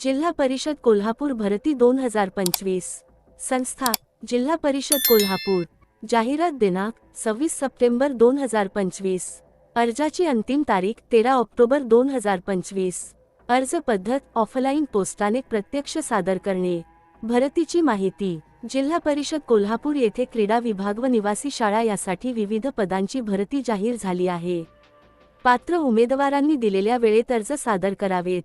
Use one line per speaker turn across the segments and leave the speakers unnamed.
जिल्हा परिषद कोल्हापूर भरती दोन हजार पंचवीस. संस्था जिल्हा परिषद कोल्हापूर. जाहिरात दिनांक सव्वीस सप्टेंबर दोन हजार पंचवीस. अर्जाची अंतिम तारीख तेरा ऑक्टोबर दोन हजार पंचवीस. अर्ज पद्धत ऑफलाईन पोस्टाने प्रत्यक्ष सादर करणे. भरतीची माहिती जिल्हा परिषद कोल्हापूर येथे क्रीडा विभाग व निवासी शाळा यासाठी विविध पदांची भरती जाहीर झाली आहे. पात्र उमेदवारांनी दिलेल्या वेळेत अर्ज सादर करावेत.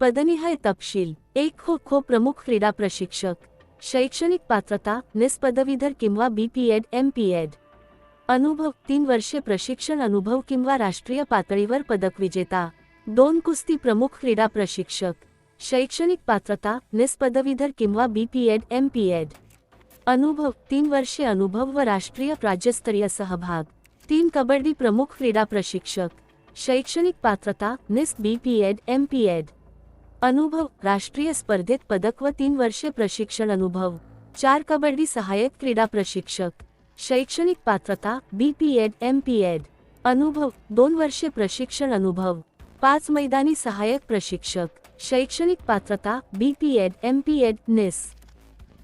पदनिहाय तपशील. एक खो खो प्रमुख क्रीडा प्रशिक्षक. शैक्षणिक पात्रता, निस पदवीधर किंवा बीपीएड एमपीएड अनुभव, तीन वर्षे प्रशिक्षण अनुभव किंवा राष्ट्रीय पातळीवर पदक विजेता. दोन कुस्ती प्रमुख क्रीडा प्रशिक्षक. शैक्षणिक पात्रता, निस पदवीधर किंवा बीपीएड एमपीएड अनुभव, तीन वर्षे अनुभव व राष्ट्रीय राज्यस्तरीय सहभाग. तीन कबड्डी प्रमुख क्रीडा प्रशिक्षक. शैक्षणिक पात्रता, निस बीपीएड एमपीएड अनुभव राष्ट्रीय स्पर्धेत पदक व तीन वर्षे प्रशिक्षण अनुभव चार कबड्डी सहाय्यक क्रीडा प्रशिक्षक शैक्षणिक पात्रता B P Ed M P Ed अनुभव दोन वर्षे प्रशिक्षण अनुभव पाच मैदानी सहाय्यक प्रशिक्षक शैक्षणिक पात्रता B P Ed M P Ed नेस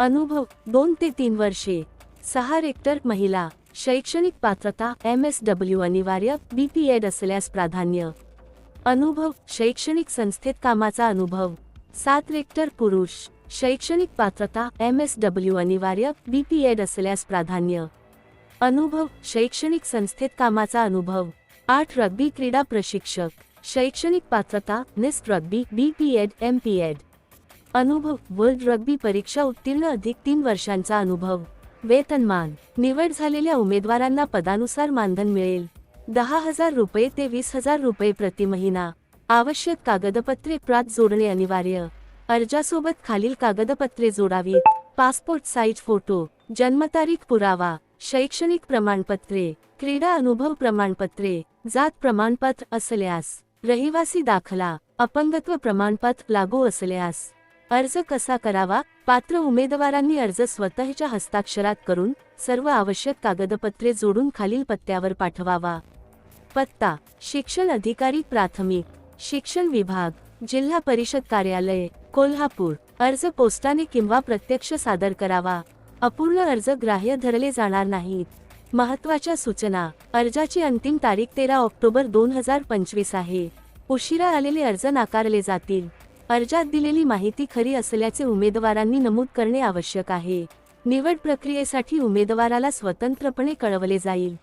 अनुभव दोन ते तीन वर्षे सहा रेक्टर महिला शैक्षणिक पात्रता एम एस डब्ल्यू अनिवार्य बी पी एड असल्यास प्राधान्य अनुभव शैक्षणिक संस्थेत कामाचा अनुभव. सात रेक्टर पुरुष शैक्षणिक पात्रता एम एस डब्ल्यू अनिवार्य बी पी एड असल्यास प्राधान्य. अनुभव शैक्षणिक संस्थेत कामाचा अनुभव. आठ रग्बी क्रीडा प्रशिक्षक शैक्षणिक पात्रता निस्ट rugby B P Ed M P Ed. अनुभव वर्ल्ड रग्बी परीक्षा उत्तीर्ण अधिक तीन वर्षांचा अनुभव. वेतनमान निवड झालेल्या उमेदवारांना पदानुसार मानधन मिळेल. दहा हजार रुपये ते वीस हजार रुपये प्रति महिना. आवश्यक कागदपत्रे प्रात जोडणे अनिवार्य. अर्जासोबत खालील कागदपत्रे जोडावीत पासपोर्ट साईज फोटो जन्मतारीख पुरावा शैक्षणिक प्रमाणपत्रे क्रीडा अनुभव प्रमाणपत्रे जात प्रमाणपत्र असल्यास रहिवासी दाखला अपंगत्व प्रमाणपत्र लागू असल्यास अर्ज कसा करावा? पात्र उमेदवारांनी अर्ज स्वतःच्या हस्ताक्षरात करून सर्व आवश्यक कागदपत्रे जोडून खालील पत्त्यावर पाठवावा. पत्ता शिक्षण अधिकारी प्राथमिक शिक्षण विभाग जिल्हा परिषद कार्यालय कोल्हापूर. अर्ज पोस्टाने किंवा प्रत्यक्ष सादर करावा. अपूर्ण अर्ज ग्राह्य धरले जाणार नाहीत. महत्त्वाच्या सूचना. अर्जाची अंतिम तारीख तेरा ऑक्टोबर दोन हजार पंचवीस आहे. उशिरा आलेले अर्ज नाकारले जातील. अर्जात दिलेली माहिती खरी असल्याचे उमेदवारांनी नमूद करणे आवश्यक आहे. निवड प्रक्रियेसाठी उमेदवाराला स्वतंत्रपणे कळवले जाईल.